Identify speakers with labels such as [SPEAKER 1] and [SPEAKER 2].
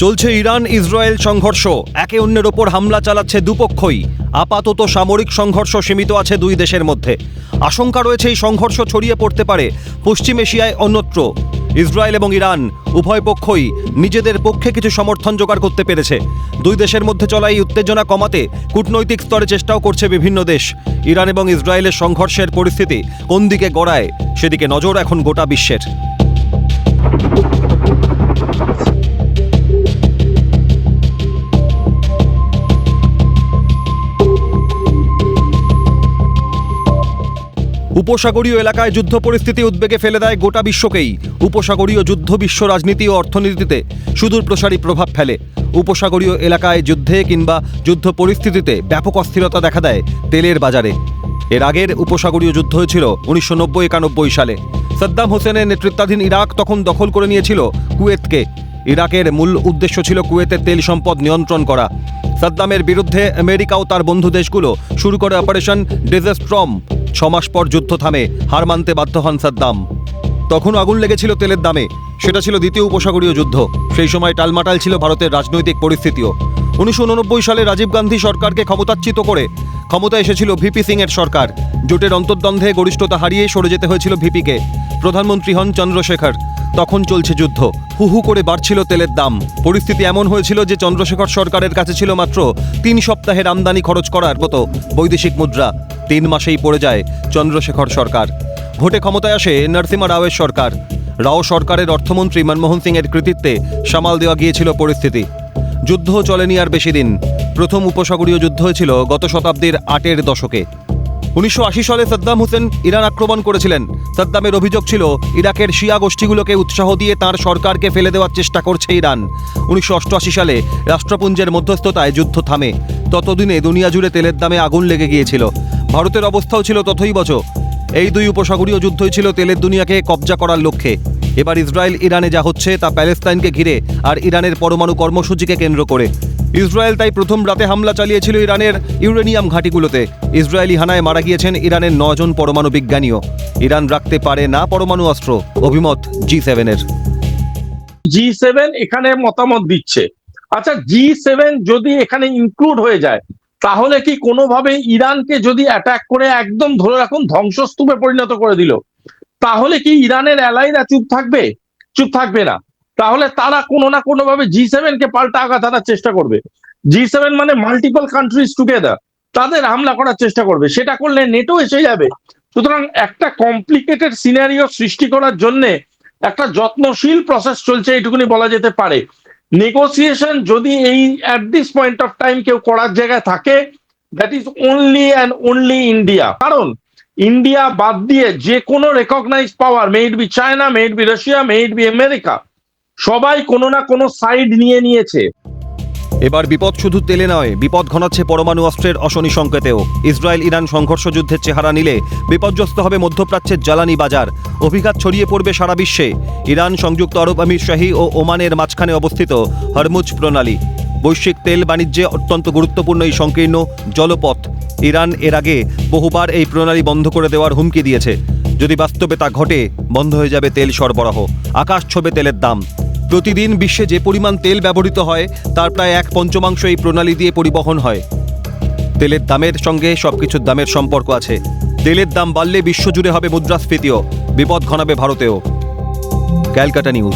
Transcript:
[SPEAKER 1] চলছে Iran Israel সংঘর্ষ। একে অন্যের ওপর হামলা চালাচ্ছে দুপক্ষই। আপাতত সামরিক সংঘর্ষ সীমিত আছে দুই দেশের মধ্যে। আশঙ্কা রয়েছে এই সংঘর্ষ ছড়িয়ে পড়তে পারে পশ্চিম এশিয়ায় অন্যত্র। ইসরায়েল এবং ইরান উভয় পক্ষই নিজেদের পক্ষে কিছু সমর্থন জোগাড় করতে পেরেছে। দুই দেশের মধ্যে চলা এই উত্তেজনা কমাতে কূটনৈতিক স্তরে চেষ্টাও করছে বিভিন্ন দেশ। ইরান এবং ইসরায়েলের সংঘর্ষের পরিস্থিতি কোন দিকে গড়ায় সেদিকে নজর এখন গোটা বিশ্বের। উপসাগরীয় এলাকায় যুদ্ধ পরিস্থিতি উদ্বেগে ফেলে দেয় গোটা বিশ্বকেই। উপসাগরীয় যুদ্ধ বিশ্ব রাজনীতি ও অর্থনীতিতে সুদূর প্রসারী প্রভাব ফেলে। উপসাগরীয় এলাকায় যুদ্ধে কিংবা যুদ্ধ পরিস্থিতিতে ব্যাপক অস্থিরতা দেখা দেয় তেলের বাজারে। এর আগের উপসাগরীয় যুদ্ধ হয়েছিল উনিশশো নব্বই একানব্বই সালে। সাদ্দাম হোসেনের নেতৃত্বাধীন ইরাক তখন দখল করে নিয়েছিল কুয়েতকে। ইরাকের মূল উদ্দেশ্য ছিল কুয়েতের তেল সম্পদ নিয়ন্ত্রণ করা। সাদ্দামের বিরুদ্ধে আমেরিকা ও তার বন্ধু দেশগুলো শুরু করে অপারেশন ডেজেস্ট্রম। ছমাস পর যুদ্ধ থামে, হার মানতে বাধ্য হন সাদ্দাম। তখন আগুন লেগেছিল তেলের দামে। সেটা ছিল দ্বিতীয় উপসাগরীয় যুদ্ধ। সেই সময় টালমাটাল ছিল ভারতের রাজনৈতিক পরিস্থিতিও। উনিশশো উননব্বই সালে রাজীব গান্ধী সরকারকে ক্ষমতাচ্যুত করে ক্ষমতা এসেছিল ভিপি সিং এর সরকার। জোটের অন্তর্দ্বন্দ্বে গরিষ্ঠতা হারিয়ে সরে যেতে হয়েছিল ভিপিকে। প্রধানমন্ত্রী হন চন্দ্রশেখর। তখন চলছে যুদ্ধ। হু হু করে বাড়ছিল তেলের দাম। পরিস্থিতি এমন হয়েছিল যে চন্দ্রশেখর সরকারের কাছে ছিল মাত্র তিন সপ্তাহের আমদানি খরচ করার মতো বৈদেশিক মুদ্রা। তিন মাসেই পড়ে যায় চন্দ্রশেখর সরকার। ভোটে ক্ষমতায় আসে নরসিমা রাওয়ের সরকার। রাও সরকারের অর্থমন্ত্রী মনমোহন সিং এর কৃতিত্বে সামাল দেওয়া গিয়েছিল পরিস্থিতি। যুদ্ধ চলেনি আর বেশি দিন। প্রথম উপসাগরীয় যুদ্ধ হয়েছিল গত শতাব্দীর আটের দশকে। উনিশশো আশি সালে সাদ্দাম হোসেন ইরান আক্রমণ করেছিলেন। সাদ্দামের অভিযোগ ছিল, ইরাকের শিয়া গোষ্ঠীগুলোকে উৎসাহ দিয়ে তার সরকারকে ফেলে দেওয়ার চেষ্টা করছে ইরান। উনিশশো অষ্টআশি সালে রাষ্ট্রপুঞ্জের মধ্যস্থতায় যুদ্ধ থামে। ততদিনে দুনিয়া জুড়ে তেলের দামে আগুন লেগে গিয়েছিল। ভারতের অবস্থাও ছিল তথই বচ। এই দুই উপসাগরীয় যুদ্ধই ছিল তেলের দুনিয়াকে কবজা করার লক্ষ্যে। এবার ইসরায়েল ইরানে যা হচ্ছে তা প্যালেস্তাইনকে ঘিরে আর ইরানের পরমাণু কর্মসূচিকে কেন্দ্র করে। ইসরায়েল তাই প্রথম রাতে হামলা চালিয়েছিল ইরানের ইউরেনিয়াম ঘাঁটিগুলোতে। ইসরায়েলি হানায় মারা গিয়েছেন ইরানের নজন পরমাণু বিজ্ঞানীও। ইরান রাখতে পারে না পরমাণু অস্ত্র। অভিমত জি সেভেনের
[SPEAKER 2] জি সেভেন এখানে মতামত দিচ্ছে। আচ্ছা জি সেভেন যদি এখানে ইনক্লুড হয়ে যায় তাহলে কি কোনোভাবে ইরানকে যদি অ্যাটাক করে একদম ধরে রাখুন ধ্বংসস্তূপে পরিণত করে দিল, তাহলে কি ইরানের অ্যালাইরা চুপ থাকবে? চুপ থাকবে না। তাহলে তারা কোনো না কোনো ভাবে জি সেভেন কে পাল্টা আঘাত আনার চেষ্টা করবে। জি সেভেন মানে মাল্টিপল কান্ট্রিজ টুগেদার তাদের হামলা করার চেষ্টা করবে। সেটা করলে নেটো এসে যাবে। সুতরাং একটা কমপ্লিকেটেড সিনারিও সৃষ্টি করার জন্যে একটা যত্নশীল প্রসেস চলছে এইটুকুনি বলা যেতে পারে। নেগোসিয়েশন যদি এই at this point of time কেউ করার জায়গায় থাকে that is only and only India কারণ ইন্ডিয়া বাদ দিয়ে যে কোনো recognise power maybe China maybe Russia maybe America সবাই কোনো না কোনো সাইড নিয়ে নিয়েছে।
[SPEAKER 1] এবার বিপদ শুধু তেলে নয়, বিপদ ঘনাচ্ছে পরমাণু অস্ত্রের অশনি সংকেতেও। ইসরায়েল ইরান সংঘর্ষ যুদ্ধের চেহারা নিলে বিপর্যস্ত হবে মধ্যপ্রাচ্যের জ্বালানি বাজার। অভিঘাত ছড়িয়ে পড়বে সারা বিশ্বে। ইরান সংযুক্ত আরব আমির শাহী ও ওমানের মাঝখানে অবস্থিত হরমুজ প্রণালী। বৈশ্বিক তেল বাণিজ্যে অত্যন্ত গুরুত্বপূর্ণ এই সংকীর্ণ জলপথ। ইরান এর আগে বহুবার এই প্রণালী বন্ধ করে দেওয়ার হুমকি দিয়েছে। যদি বাস্তবে তা ঘটে, বন্ধ হয়ে যাবে তেল সরবরাহ। আকাশ ছোবে তেলের দাম। প্রতিদিন বিশ্বে যে পরিমাণ তেল ব্যবহৃত হয়, তার প্রায় এক পঞ্চমাংশ এই প্রণালী দিয়ে পরিবহন হয়। তেলের দামের সঙ্গে সবকিছুর দামের সম্পর্ক আছে। তেলের দাম বাড়লে বিশ্বজুড়ে হবে মুদ্রাস্ফীতিও। বিপদ ঘনাবে ভারতেও। Calcutta news.